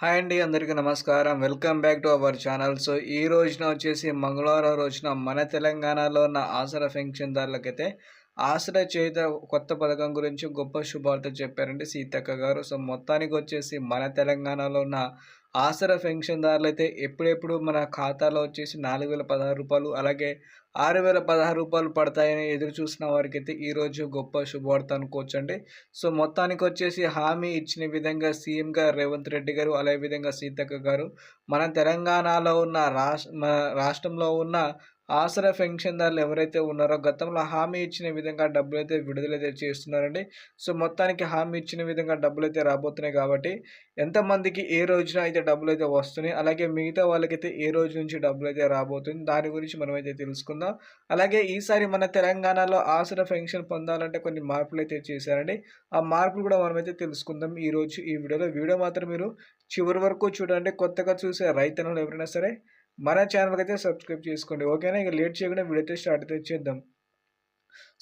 Hi అండి అందరికీ నమస్కారం. Welcome back to our channel. So ఈ రోజున వచ్చేసి మంగళవారం రోజున మన తెలంగాణలో ఉన్న ఆసరా పెన్షన్దారులకైతే ఆసరా చేత కొత్త పథకం గురించి గొప్ప శుభార్త చెప్పారండి సీతక్క గారు. సో మొత్తానికి వచ్చేసి మన తెలంగాణలో ఉన్న ఆసరా పెన్షన్దారులు అయితే ఎప్పుడెప్పుడు మన ఖాతాలో వచ్చేసి నాలుగు వేల పదహారు రూపాయలు అలాగే ఆరు వేల పదహారు రూపాయలు పడతాయని ఎదురు చూసిన వారికి అయితే ఈరోజు గొప్ప శుభవార్త అనుకోవచ్చండి. సో మొత్తానికి వచ్చేసి హామీ ఇచ్చిన విధంగా సీఎం గారు రేవంత్ రెడ్డి గారు అదే విధంగా సీతక్క గారు మన తెలంగాణలో ఉన్న రాష్ట్ర మన రాష్ట్రంలో ఉన్న ఆసరా పెన్షన్దారులు ఎవరైతే ఉన్నారో గతంలో హామీ ఇచ్చిన విధంగా డబ్బులు అయితే విడుదలైతే చేస్తున్నారండి. సో మొత్తానికి హామీ ఇచ్చిన విధంగా డబ్బులు అయితే రాబోతున్నాయి కాబట్టి ఎంతమందికి ఏ రోజున అయితే డబ్బులు అయితే వస్తున్నాయి అలాగే మిగతా వాళ్ళకైతే ఏ రోజు నుంచి డబ్బులు అయితే రాబోతుంది దాని గురించి మనం అయితే తెలుసుకుందాం. అలాగే ఈసారి మన తెలంగాణలో ఆసరా పెన్షన్ పొందాలంటే కొన్ని మార్పులు అయితే చేశారండి. ఆ మార్పులు కూడా మనమైతే తెలుసుకుందాం ఈరోజు ఈ వీడియోలో. వీడియో మాత్రం మీరు చివరి వరకు చూడండి. కొత్తగా చూసే రైతన్నలు ఎవరైనా సరే మన ఛానల్కి అయితే సబ్స్క్రైబ్ చేసుకోండి ఓకేనా ఇక లేట్ చేయకుండా వీడియో స్టార్ట్ అయితే చేద్దాం.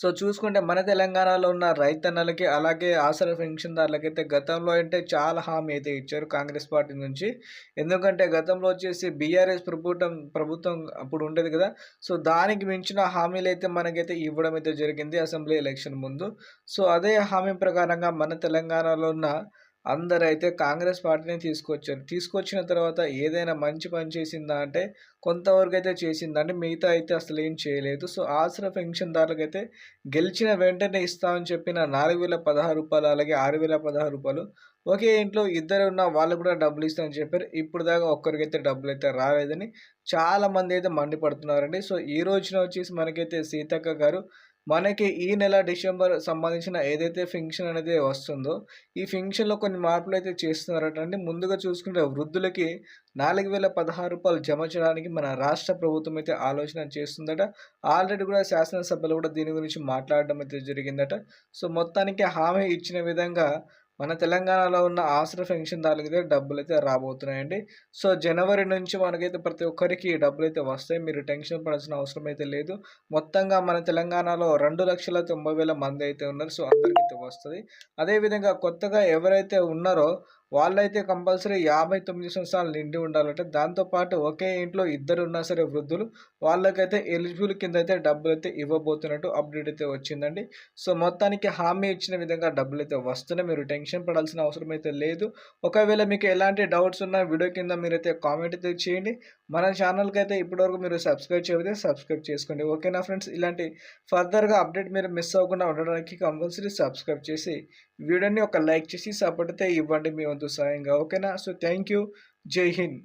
సో చూసుకుంటే మన తెలంగాణలో ఉన్న రైతన్నలకి అలాగే ఆసర పెన్షన్దారులకి అయితే గతంలో అంటే చాలా హామీ అయితే ఇచ్చారు కాంగ్రెస్ పార్టీ నుంచి. ఎందుకంటే గతంలో వచ్చేసి బీఆర్ఎస్ ప్రభుత్వం ప్రభుత్వం అప్పుడు ఉండేది కదా. సో దానికి మించిన హామీలు అయితే మనకైతే ఇవ్వడం అయితే జరిగింది అసెంబ్లీ ఎలక్షన్ ముందు. సో అదే హామీ ప్రకారంగా మన తెలంగాణలో ఉన్న అందరూ అయితే కాంగ్రెస్ పార్టీని తీసుకొచ్చారు. తీసుకొచ్చిన తర్వాత ఏదైనా మంచి పని చేసిందా అంటే కొంతవరకు అయితే చేసిందంటే మిగతా అయితే అసలు ఏం చేయలేదు. సో ఆసరా పెన్షన్దారులకు అయితే గెలిచిన వెంటనే ఇస్తామని చెప్పిన నాలుగు వేల పదహారు రూపాయలు అలాగే ఆరు వేల పదహారు రూపాయలు ఒకే ఇంట్లో ఇద్దరు ఉన్న వాళ్ళు కూడా డబ్బులు ఇస్తామని చెప్పారు. ఇప్పుడు దాకా ఒక్కరికైతే డబ్బులు అయితే రాలేదని చాలామంది అయితే మండిపడుతున్నారండి. సో ఈ రోజున వచ్చేసి మనకైతే సీతక్క గారు మనకి ఈ నెల డిసెంబర్ సంబంధించిన ఏదైతే ఫంక్షన్ అనేది వస్తుందో ఈ ఫంక్షన్లో కొన్ని మార్పులు అయితే చేస్తున్నారట. అంటే ముందుగా చూసుకుంటే వృద్ధులకి నాలుగు వేల పదహారు రూపాయలు జమ చేయడానికి మన రాష్ట్ర ప్రభుత్వం అయితే ఆలోచన చేస్తుందట. ఆల్రెడీ కూడా శాసనసభలో కూడా దీని గురించి మాట్లాడడం అయితే జరిగిందట. సో మొత్తానికి హామీ ఇచ్చిన విధంగా మన తెలంగాణలో ఉన్న ఆసరా పెన్షన్దారులకి అయితే డబ్బులు అయితే రాబోతున్నాయండి. సో జనవరి నుంచి మనకైతే ప్రతి ఒక్కరికి డబ్బులు అయితే వస్తాయి. మీరు టెన్షన్ పడాల్సిన అవసరం అయితే లేదు. మొత్తంగా మన తెలంగాణలో రెండు లక్షల తొంభై వేల మంది అయితే ఉన్నారు. సో అందరికీ అయితే వస్తుంది. అదేవిధంగా కొత్తగా ఎవరైతే ఉన్నారో వాళ్ళైతే కంపల్సరీ యాభై తొమ్మిది సంవత్సరాలు నిండి ఉండాలంటే. దాంతోపాటు ఒకే ఇంట్లో ఇద్దరు ఉన్నా సరే వృద్ధులు వాళ్ళకైతే ఎలిజిబుల్ కింద అయితే డబ్బులు అయితే ఇవ్వబోతున్నట్టు అప్డేట్ అయితే వచ్చిందండి. సో మొత్తానికి హామీ ఇచ్చిన విధంగా డబ్బులు అయితే వస్తున్నాయి మీరు టెన్షన్ పడాల్సిన అవసరం అయితే లేదు. ఒకవేళ మీకు ఎలాంటి డౌట్స్ ఉన్నా వీడియో కింద మీరైతే కామెంట్ అయితే చేయండి. మన ఛానల్కి అయితే ఇప్పటివరకు మీరు సబ్స్క్రైబ్ చేయకపోతే సబ్స్క్రైబ్ చేసుకోండి. ఓకేనా ఫ్రెండ్స్? ఇలాంటి ఫర్దర్గా అప్డేట్ మీరు మిస్ అవ్వకుండా ఉండడానికి కంపల్సరీ సబ్స్క్రైబ్ చేసి వీడియోని ఒక లైక్ చేసి సపోర్ట్ అయితే ఇవ్వండి మీ వంతు సాయంగా. ఓకేనా? సో థ్యాంక్ యూ జై హింద్.